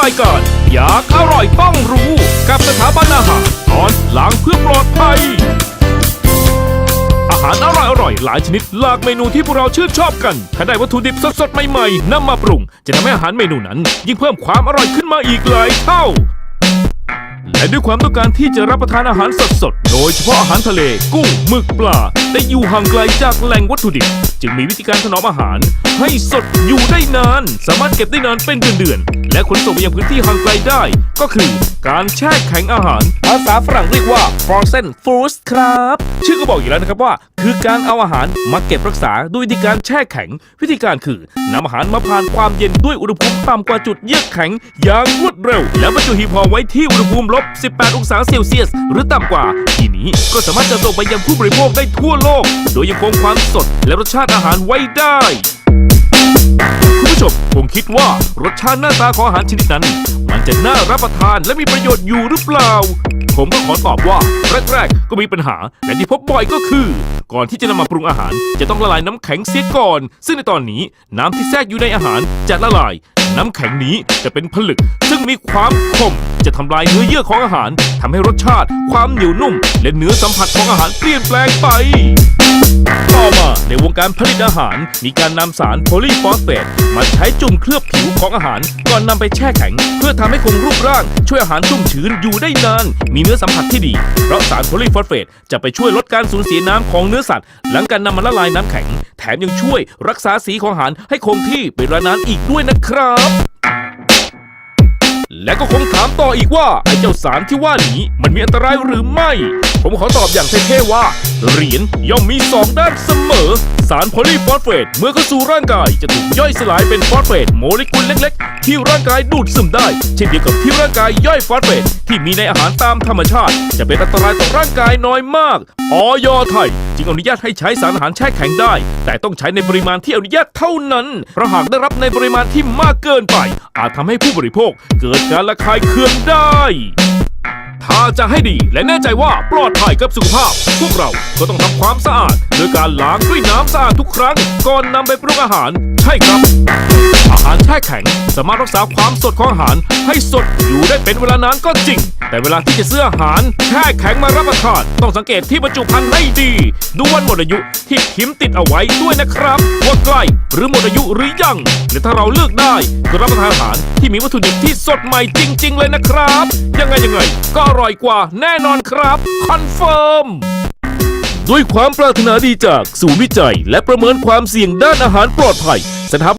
รายการอยากอร่อยต้องรู้ กับสถาบันอาหารตอนล้างเพื่อปลอดภัย อาหารอร่อยอร่อยๆหลายชนิดหลากเมนูที่พวกเราชื่นชอบกันถ้าได้วัตถุดิบสดๆใหม่ๆนำมาปรุง จะทำให้อาหารเมนูนั้น ยิ่งเพิ่มความอร่อยขึ้นมาอีกหลายเท่าและด้วยความต้องการที่จะรับประทานอาหารสดๆโดยเฉพาะอาหารทะเล กุ้งหมึกปลาได้อยู่ห่างไกลจากแหล่งวัตถุดิบ จึงมีวิธีการถนอมอาหาร ให้สดอยู่ได้นาน สามารถเก็บได้นานเป็นเดือนๆ และขนส่งไปยังพื้นที่ห่างไกลได้ ก็คือการแช่แข็งอาหาร ภาษาฝรั่งเรียกว่า frozen foods ครับ ชื่อก็บอกอยู่แล้วนะครับว่า คือการเอาอาหารมาเก็บรักษาด้วยวิธีการแช่แข็ง วิธีการคือนำอาหารมาผ่านความเย็นด้วยอุณหภูมิต่ำกว่าจุดเยือกแข็ง อย่างรวดเร็ว แล้วบรรจุหีบห่อไว้ที่อุณหภูมิลบ 18 องศาเซลเซียส หรือต่ำกว่า ทีนี้ก็สามารถจะส่งไปยังผู้บริโภคได้ทั่วโลก โดยยังคงความสดและรสชาติอาหารไว้ได้ คุณผู้ชมคงคิดว่ารสชาติหน้าตาของอาหารชนิดนั้น มันจะน่ารับประทานและมีประโยชน์อยู่หรือเปล่า ผมก็ขอตอบว่าแรกๆก็มีปัญหาและที่พบบ่อยก็คือ ก่อนที่จะนำมาปรุงอาหาร จะต้องละลายน้ำแข็งเสียก่อน ซึ่งในตอนนี้น้ำที่แทรกอยู่ในอาหารจะละลาย น้ำแข็งนี้จะเป็นผลึก ซึ่งมีความคมจะทำลายเนื้อเยื่อของอาหารทำให้รสชาติ ความเหนียวนุ่ม และเนื้อสัมผัสของอาหารเปลี่ยนแปลงไป ต่อมาในวงการผลิตอาหาร มีการนำสารโพลีฟอสเฟตมาใช้จุ่มเคลือบผิวของอาหาร ก่อนนำไปแช่แข็ง เพื่อทำให้คงรูปร่าง ช่วยอาหารชุ่มชื้นอยู่ได้นาน มีเนื้อสัมผัสที่ดี เพราะสารโพลีฟอสเฟตจะไปช่วยลดการสูญเสียน้ำของเนื้อสัตว์ หลังการนำมาละลายน้ำแข็ง ถมยังช่วย รักษาสีของอาหารให้คงที่เป็นเวลานานอีกด้วยนะครับ และก็คงถามต่ออีกว่า ไอ้เจ้าสารที่ว่านี้มันมีอันตรายหรือไม่ ผมขอตอบอย่างเท่ๆว่า เหรียญย่อมมีสองด้านเสมอ สารโพลีฟอสเฟตเมื่อเข้าสู่ร่างกายจะถูกย่อยสลายเป็นฟอสเฟตโมเลกุลเล็กๆ ที่ร่างกายดูดซึมได้ เช่นเดียวกับที่ร่างกายย่อยฟอสเฟตที่มีในอาหารตามธรรมชาติ จะเป็นอันตรายต่อร่างกายน้อยมากออยไทย จึงอนุญาตให้ใช้สารอาหารแช่แข็งได้ แต่ต้องใช้ในปริมาณที่อนุญาตเท่านั้น เพราะหากได้รับในปริมาณที่มากเกินไป อาจทำให้ผู้บริโภคเกิดการระคายเคืองได้ ถ้าจะให้ดีและแน่ใจว่าปลอดภัยกับสุขภาพ พวกเราก็ต้องทำความสะอาดโดยการล้างด้วยน้ำสะอาดทุกครั้ง ก่อนนำไปปรุงอาหาร ใช่ครับ อาหารแช่แข็ง สามารถรักษาความสดของอาหาร ให้สดอยู่ได้เป็นเวลานานก็จริง แต่เวลาที่จะซื้ออาหารแช่แข็งมารับประทานต้องสังเกตที่บรรจุภัณฑ์ให้ดี ดูวันหมดอายุที่พิมพ์ติดเอาไว้ด้วยนะครับว่าใกล้หรือหมดอายุหรือยังและถ้าเราเลือกได้ก็รับประทานอาหารที่มีวัตถุดิบที่สดใหม่จริง ๆ เลยนะครับ ยังไงยังไงก็ร่อยกว่าแน่นอนครับ คอนเฟิร์มด้วยความปรารถนาดีจากศูนย์วิจัย และประเมินความเสี่ยงด้านอาหารปลอดภัยสถาบัน